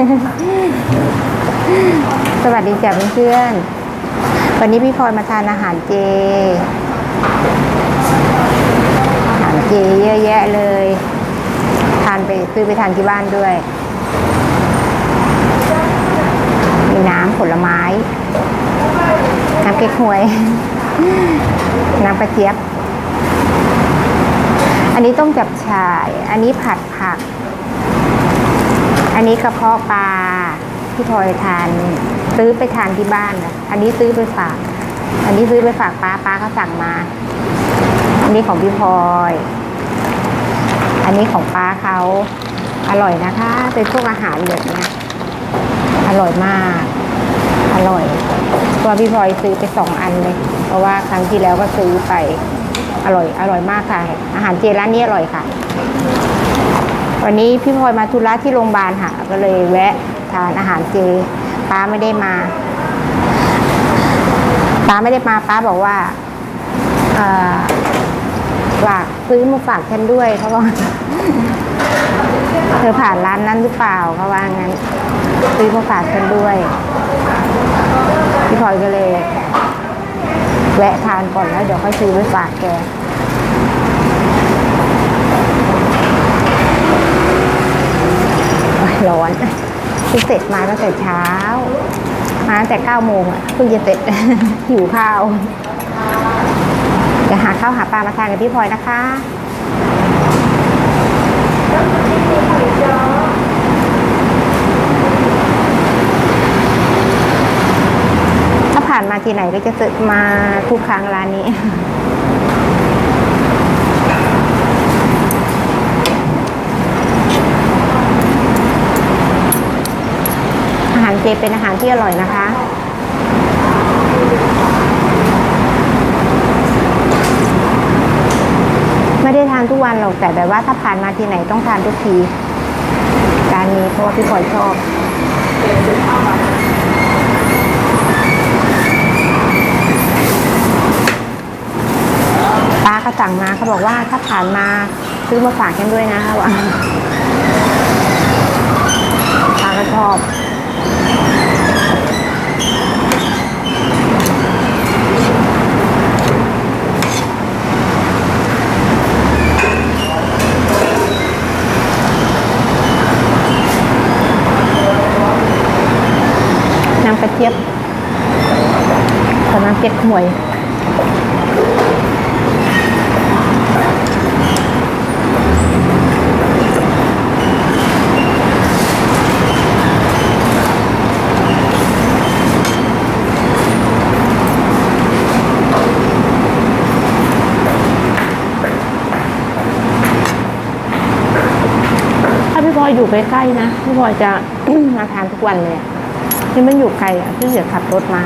สวัสดีจ้ะเพื่อนๆวันนี้พี่พลอยมาทานอาหารเจ อาหารเจเยอะแยะเลย ทานไปซื้อไปทานที่บ้านด้วย มีน้ำผลไม้ น้ำเก๊กฮวย น้ำกระเจี๊ยบ อันนี้ต้มจับฉ่าย อันนี้ผัดผัก อันนี้กระเพาะปลาที่พลอยทานซื้อไปทานที่บ้านนะอันนี้ซื้อไปฝาก อันนี้ซื้อไปฝากป้าป้าเขาสั่งมา อันนี้ของพี่พลอย อันนี้ของป้าเขาอร่อยนะคะ เป็นพวกอาหารแบบเนี้อร่อยมาก อร่อยตัวพี่พลอยซื้อไปสองอันเลย เพราะว่าครั้งที่แล้วก็ซื้อไป อร่อย อร่อยมากค่ะ อาหารเจร้านนี้อร่อยค่ะ วันนี้พี่พลอยมาธุระที่โรงพยาบาลค่ะ ก็เลยแวะทานอาหารเจป้าไม่ได้มาป้าไม่ได้มาป้าบอกว่าฝากซื้อมาฝากฉันด้วยเขาบอกเธอผ่านร้านนั้นหรือเปล่าเขาว่างั้นซื้อมาฝากฉันด้วยพี่พลอยก็เลย แวะทานก่อนแล้วเดี๋ยวค่อยซื้อไปฝากแก โอ๊ย ร้อนเพิ่งเสร็จมาตั้งแต่เช้า มาตั้งแต่เก้าโมงอะเพิ่งจะเสร็จหิวข้าวเดี๋ยวหาข้าวหาปลามาทานกับพี่พลอยนะคะถ้าผ่านมาที่ไหนก็จะเจอมาทุกครั้งร้านนี้ อาหาร เจเป็นอาหารที่อร่อยนะคะ ไม่ได้ทานทุกวันหรอกแต่แบบว่าถ้าผ่านมาที่ไหนต้องทานทุกทีร้านนี้เพราะว่าพี่พลอยชอบป้าก็สั่งมาเขาบอกว่าถ้าผ่านมาซื้อมาฝากกันด้วยนะว่าป้าก็ชอบ น้ำกระเจี๊ยบกับน้ำเก๊กหวยถ้าพี่พลอยอยู่ใกล้ๆนะ พี่พลอยจะ มาทานทุกวันเลยอะ ที่มันอยู่ไกลอะพี่เสียขับรถมา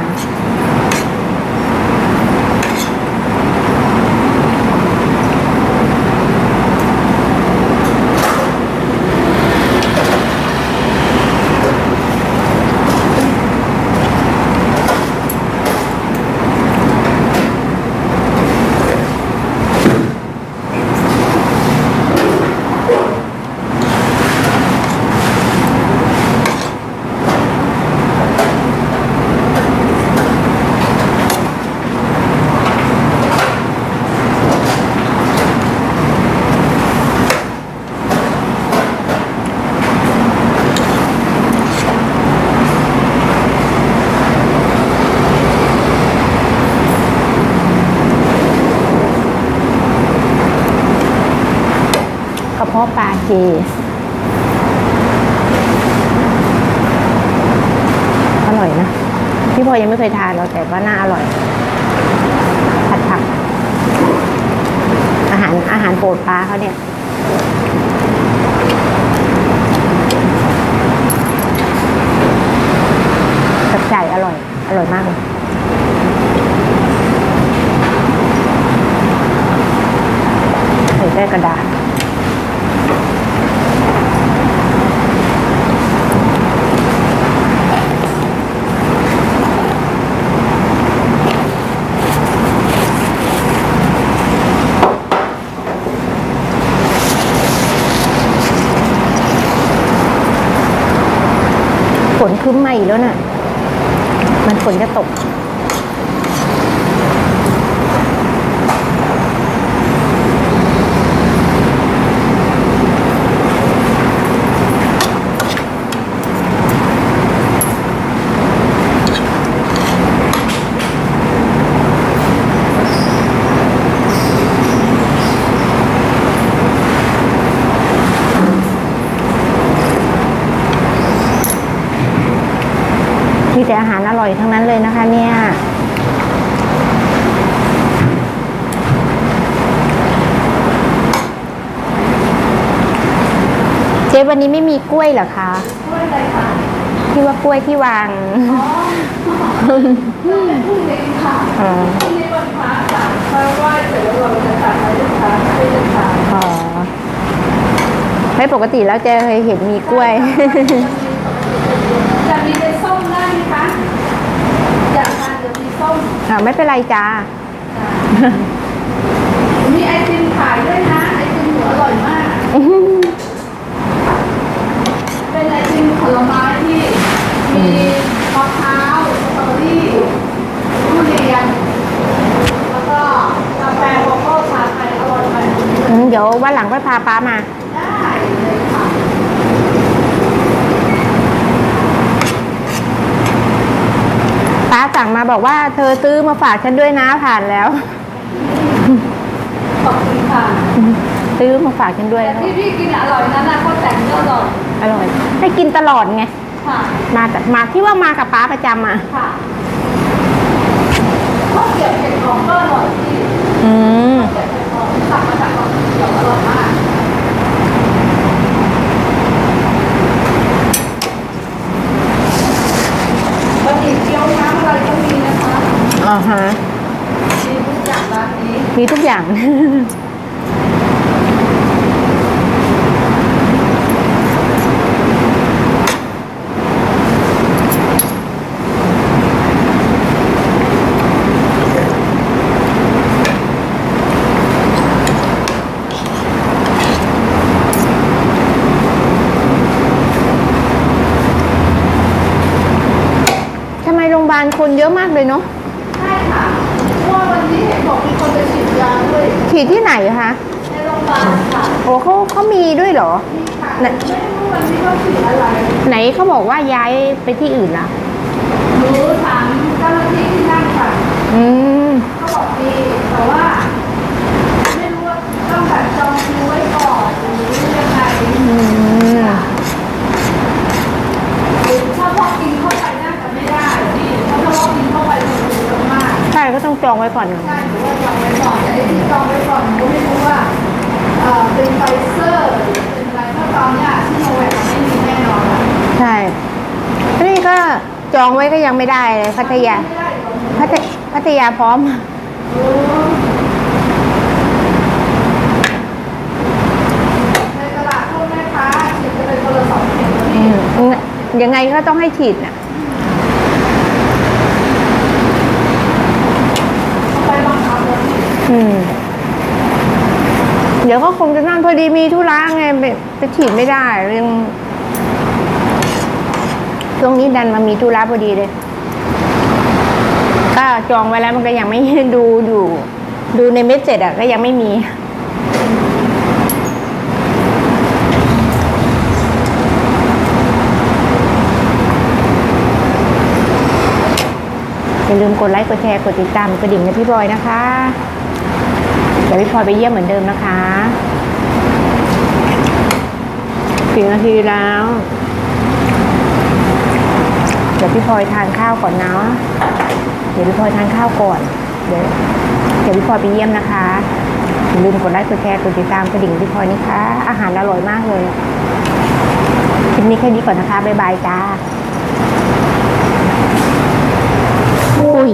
พาะปลาเจอร่อยนะ พี่พอยังไม่เคยทานเราแต่ว่าน่าอร่อย ผัดผัก อาหารอาหารโปรดปลาเขาเนี่ย จับจ่ายอร่อย อร่อยมากเลย ใส่ได้กระดาษ คือใหม่แล้วน่ะ มันฝนจะตก มีแต่ อาหารอร่อยทั้งนั้นเลยนะคะ เนี่ยเจ๊วันนี้ไม่มีกล้วยเหรอคะกล้วยอะไรคะที่ว่ากล้วยที่วางอ๋อเป็นผู้เล็กค่ะอ๋อพรุ่งนี้วันพระค่ะเพราะว่าเสร็จแล้วเราจะตัดให้ลูกค้าให้ลูกค้าอ๋อไม่ปกติแล้วเจะเคยเห็นมีกล้วยจะมีเป็นส้มได้ไหมคะ อยากทานจะมี ส้มอ่าไม่เป็นไรจ้า มีไอติมขายด้วยนะ ไอติมหัวอร่อยมาก เป็นไอติมผลไม้ที่มีมะพร้าวสตรอเบอรี่ทุเรียน แล้วก็กาแฟโกโก้ชาไทยอร่อยมาก อืมเดี๋ยววันหลังค่อยพาป้ามา ได้เลยค่ะ ป้าสั่งมาบอกว่าเธอซื้อมาฝากฉันด้วยนะผ่านแล้วขอบคุณค่ะซื้อมาฝากฉันด้วยแต่ที่พี่กินอร่อยนั้นนะเขาแต่งก็อร่อยอร่อยให้กินตลอดไงค่ะมาแต่มาที่ว่ามากับป้าประจำอะค่ะข้าวเกรี๊ยวเผ็ดหอมก็อร่อยพี่ อืม ข้าวเกรี๊ยวเผ็ดหอมสั่งมาจากเกาหลีเดี๋ยวอร่อยมากบะหมี่เกี๊ยวน้ำอะไรก็มีนะคะ อ๋อฮะ มีทุกอย่างร้านนี้ มีทุก อย่าง ทำไมโรงพยาบาลคนเยอะมากเลยเนาะ ฉีดยาด้วยฉีดที่ไหนคะในโรงพยาบาลค่ะโอ้เขาเขามีด้วยเหรอมีค่ะไม่รู้วันนี้เขาฉีดอะไรไหนเขาบอกว่าย้ายไปที่อื่นละหนูถามเจ้าหน้าที่ที่นั่นค่ะอืมเขาบอกดีแต่ว่า ไม่รู้ว่าต้องแบบจองคิวไว้ก่อนหรือยังไงอืมหรือถ้าพอกินเข้าไปน่าจะไม่ได้พี่เพราะถ้าพอกินเข้าไปมันจะเยอะมากใช่ก็ต้องจองไว้ก่อน องไว้ก็ยังไม่ได้เลยพัทยาไม่ได้หรอกพัทยพัทยาพร้อมโอ้ในตลาดพวกแม่ค้าฉีดกันเลยคนละสองเข็มนะอืพี่มยังไงก็ต้องให้ฉีดน่ะไปบังคับแล้วพี่อืมเดี๋ยวก็คงจะนั่นพอดีมีธุระไงไปไปฉีดไม่ได้ยัง ช่วงนี้ดันมามีธุระพอดีเลย ก็จองไว้แล้วมันก็ยังไม่ดูอยู่ ดูในเม็ดเสร็จอะก็ยังไม่มีอย่าลืมกดไลค์กดแชร์กดติดตามกระดิ่งนะพี่บอยนะคะเดี๋ยวพี่พลอยไปเยี่ยมเหมือนเดิมนะคะสี่นาทีแล้ว ดี๋ยวพี่พลอยทานข้าวก่อนนะ เดี๋ยวพี่พลอยทานข้าวก่อน เดี๋ยวเดี๋ยวพี่พลอยไปเยี่ยมนะคะอย่าลืมกดไลค์กดแชร์กดติดตามกระดิ่งพี่พลอยนะคะ อาหารอร่อยมากเลยคลิปนี้แค่นี้ก่อนนะคะบ๊ายบายจ้าอุ้ย